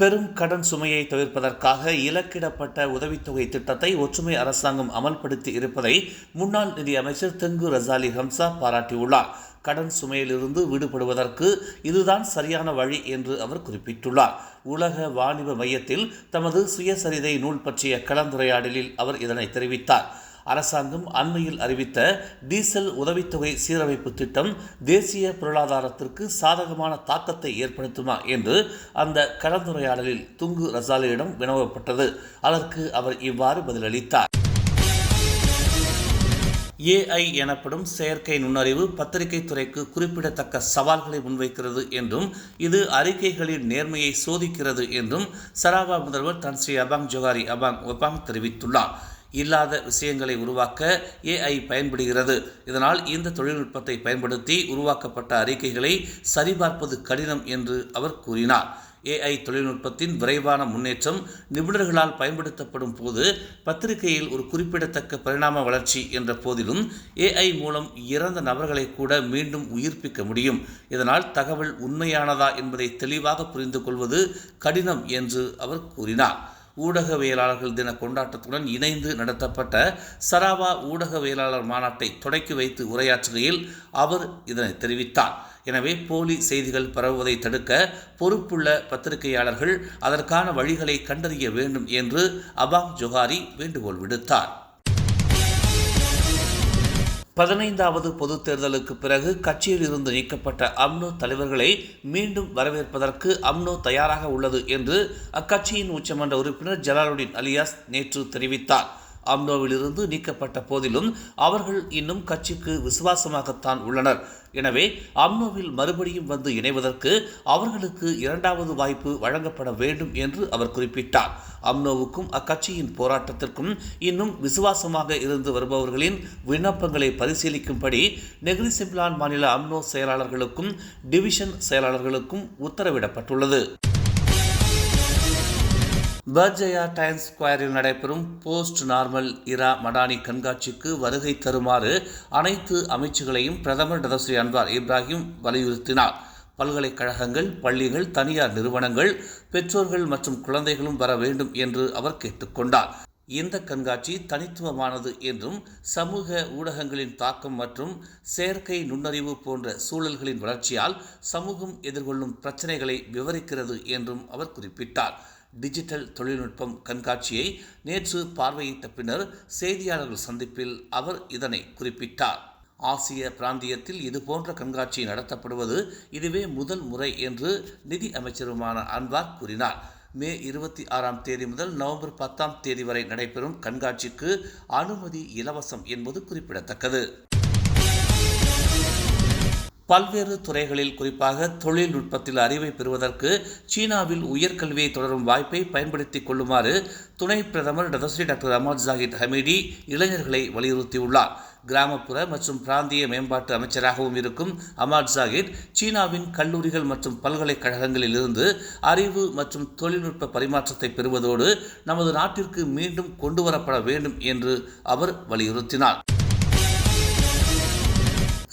பெரும் கடன் சுமையை தவிர்ப்பதற்காக இலக்கிடப்பட்ட உதவித்தொகை திட்டத்தை ஒற்றுமை அரசாங்கம் அமல்படுத்தி இருப்பதை முன்னாள் நிதியமைச்சர் தெங்கு ரசாலி ஹம்சா பாராட்டியுள்ளார். கடன் சுமையிலிருந்து விடுபடுவதற்கு இதுதான் சரியான வழி என்று அவர் குறிப்பிட்டுள்ளார். உலக வாணிப மையத்தில் தமது சுயசரிதை நூல் பற்றிய கலந்துரையாடலில் அவர் இதனை தெரிவித்தார். அரசாங்கம் அண்மையில் அறிவித்த டீசல் உதவித்தொகை சீரமைப்பு திட்டம் தேசிய பொருளாதாரத்திற்கு சாதகமான தாக்கத்தை ஏற்படுத்துமா என்று அந்த கலந்துரையாடலில் துங்கு ரசாலியிடம் வினவப்பட்டது. அதற்கு அவர் இவ்வாறு பதிலளித்தார். ஏஐ எனப்படும் செயற்கை நுண்ணறிவு பத்திரிகை துறைக்கு குறிப்பிடத்தக்க சவால்களை முன்வைக்கிறது என்றும் இது அறிக்கைகளின் நேர்மையை சோதிக்கிறது என்றும் சராவா முதல்வர் தன் ஸ்ரீ அபாங் ஜோகாரி அபாங் ஒபாங் தெரிவித்துள்ளார். இல்லாத விஷயங்களை உருவாக்க ஏஐ பயன்படுகிறது. இதனால் இந்த தொழில்நுட்பத்தை பயன்படுத்தி உருவாக்கப்பட்ட அறிக்கைகளை சரிபார்ப்பது கடினம் என்று அவர் கூறினார். ஏஐ தொழில்நுட்பத்தின் விரைவான முன்னேற்றம் நிபுணர்களால் பயன்படுத்தப்படும் போது பத்திரிகையில் ஒரு குறிப்பிடத்தக்க பரிணாம வளர்ச்சி என்ற போதிலும் ஏஐ மூலம் இறந்த நபர்களை கூட மீண்டும் உயிர்ப்பிக்க முடியும். இதனால் தகவல் உண்மையானதா என்பதை தெளிவாக புரிந்து கொள்வது கடினம் என்று அவர் கூறினார். ஊடகவியலாளர்கள் தின கொண்டாட்டத்துடன் இணைந்து நடத்தப்பட்ட சராவா ஊடகவியலாளர் மாநாட்டை தொடக்கி வைத்து உரையாற்றுகையில் அவர் இதனை தெரிவித்தார். எனவே போலி செய்திகள் பரவுவதை தடுக்க பொறுப்புள்ள பத்திரிகையாளர்கள் அதற்கான வழிகளை கண்டறிய வேண்டும் என்று அபாங் ஜொஹாரி வேண்டுகோள் விடுத்தார். பதினைந்தாவது பொதுத் தேர்தலுக்கு பிறகு கட்சியில் இருந்து நீக்கப்பட்ட அம்னோ தலைவர்களை மீண்டும் வரவேற்பதற்கு அம்னோ தயாராக உள்ளது என்று அக்கட்சியின் உச்சமன்ற உறுப்பினர் ஜலாலுddin அலியாஸ் நேற்று தெரிவித்தார். அம்னோவிலிருந்து நீக்கப்பட்ட போதிலும் அவர்கள் இன்னும் கட்சிக்கு விசுவாசமாகத்தான் உள்ளனர். எனவே அம்னோவில் மறுபடியும் வந்து இணைவதற்கு அவர்களுக்கு இரண்டாவது வாய்ப்பு வழங்கப்பட வேண்டும் என்று அவர் குறிப்பிட்டார். அம்னோவுக்கும் அக்கட்சியின் போராட்டத்திற்கும் இன்னும் விசுவாசமாக இருந்து வருபவர்களின் விண்ணப்பங்களை பரிசீலிக்கும்படி நெகிரி சிம்லான் மாநில அம்னோ செயலாளர்களுக்கும் டிவிஷன் செயலாளர்களுக்கும் உத்தரவிடப்பட்டுள்ளது. பர்ஜயா டைம்ஸ் ஸ்கொயரில் நடைபெறும் போஸ்ட் நார்மல் இரா மடானி கண்காட்சிக்கு வருகை தருமாறு அனைத்து அமைச்சுகளையும் பிரதமர் டதஸ்ரீ அன்வார் இப்ராஹிம் வலியுறுத்தினார். பல்கலைக்கழகங்கள் பள்ளிகள் தனியார் நிறுவனங்கள் பெற்றோர்கள் மற்றும் குழந்தைகளும் வர வேண்டும் என்று அவர் கேட்டுக்கொண்டார் இந்த கண்காட்சி தனித்துவமானது என்றும் சமூக ஊடகங்களின் தாக்கம் மற்றும் செயற்கை நுண்ணறிவு போன்ற சூழல்களின் வளர்ச்சியால் சமூகம் எதிர்கொள்ளும் பிரச்சனைகளை விவரிக்கிறது என்றும் அவர் குறிப்பிட்டார். டிஜிட்டல் தொழில்நுட்பம் கண்காட்சியை நேற்று பார்வையிட்ட பின்னர் செய்தியாளர்கள் சந்திப்பில் அவர் இதனை குறிப்பிட்டார். ஆசிய பிராந்தியத்தில் இதுபோன்ற கண்காட்சி நடத்தப்படுவது இதுவே முதல் முறை என்று நிதி அமைச்சருமான அன்வார் கூறினார். மே இருபத்தி ஆறாம் தேதி முதல் நவம்பர் பத்தாம் தேதி வரை நடைபெறும் கண்காட்சிக்கு அனுமதி இலவசம் என்பது குறிப்பிடத்தக்கது. பல்வேறு துறைகளில் குறிப்பாக தொழில்நுட்பத்தில் அறிவை பெறுவதற்கு சீனாவில் உயர்கல்வியை தொடரும் வாய்ப்பை பயன்படுத்திக் கொள்ளுமாறு துணை பிரதமர் டதஸ்ரீ டாக்டர் அமர் ஜாகித் ஹமீடி இளைஞர்களை வலியுறுத்தியுள்ளார். கிராமப்புற மற்றும் பிராந்திய மேம்பாட்டு அமைச்சராகவும் இருக்கும் அமாட் ஜாகித் சீனாவின் கல்லூரிகள் மற்றும் பல்கலைக்கழகங்களில் இருந்து அறிவு மற்றும் தொழில்நுட்ப பரிமாற்றத்தை பெறுவதோடு நமது நாட்டிற்கு மீண்டும் கொண்டுவரப்பட வேண்டும் என்று அவர் வலியுறுத்தினார்.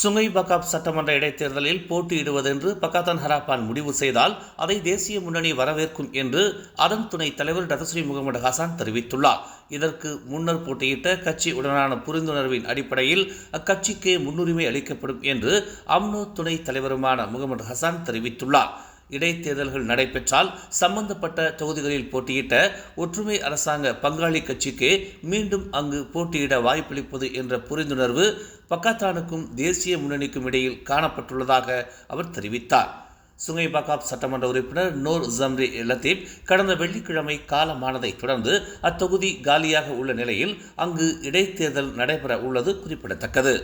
சுங்கை பகாப் சட்டமன்ற இடைத்தேர்தலில் போட்டியிடுவதென்று பக்காத்தான் ஹராப்பான் முடிவு செய்தால் அதை தேசிய முன்னணி வரவேற்கும் என்று அதன் துணைத் தலைவர் டதஸ்ரீ முகமது ஹசான் தெரிவித்துள்ளார். இதற்கு முன்னர் போட்டியிட்ட கட்சி உடனான புரிந்துணர்வின் அடிப்படையில் அக்கட்சிக்கே முன்னுரிமை அளிக்கப்படும் என்று அம்னோ துணைத் தலைவருமான முகமது ஹசான் தெரிவித்துள்ளார். இடைத்தேர்தல்கள் நடைபெற்றால் சம்பந்தப்பட்ட தொகுதிகளில் போட்டியிட்ட ஒற்றுமை அரசாங்க பங்காளி கட்சிக்கு மீண்டும் அங்கு போட்டியிட வாய்ப்பளிப்பது என்ற புரிந்துணர்வு பக்காத்தானுக்கும் தேசிய முன்னணிக்கும் இடையில் காணப்பட்டுள்ளதாக அவர் தெரிவித்தார். சுங்கை பகாப் சட்டமன்ற உறுப்பினர் நூர் ஜம்ரி லத்தீப் கடந்த வெள்ளிக்கிழமை காலமானதைத் தொடர்ந்து அத்தொகுதி காலியாக உள்ள நிலையில் அங்கு இடைத்தேர்தல் நடைபெற உள்ளது குறிப்பிடத்தக்கது.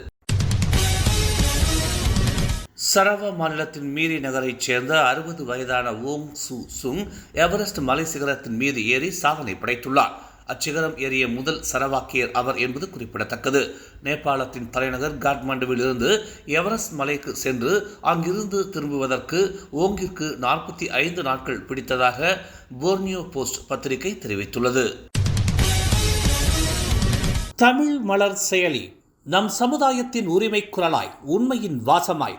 சரவா மாநிலத்தின் மீரி நகரைச் சேர்ந்த அறுபது வயதான ஓங் சு சுங் எவரெஸ்ட் மலை சிகரத்தின் மீது ஏறி சாதனை படைத்துள்ளார். அச்சிகரம் ஏறிய முதல் சரவாக்கியர் அவர் என்பது குறிப்பிடத்தக்கது. நேபாளத்தின் தலைநகர் காட்மாண்டுவில் இருந்து எவரெஸ்ட் மலைக்கு சென்று அங்கிருந்து திரும்புவதற்கு ஓங்கிற்கு நாற்பத்தி ஐந்து நாட்கள் பிடித்ததாக போர்னியோ போஸ்ட் பத்திரிகை தெரிவித்துள்ளது. தமிழ் மலர் செயலி. நம் சமுதாயத்தின் உரிமை குரலாய் உண்மையின் வாசமாய்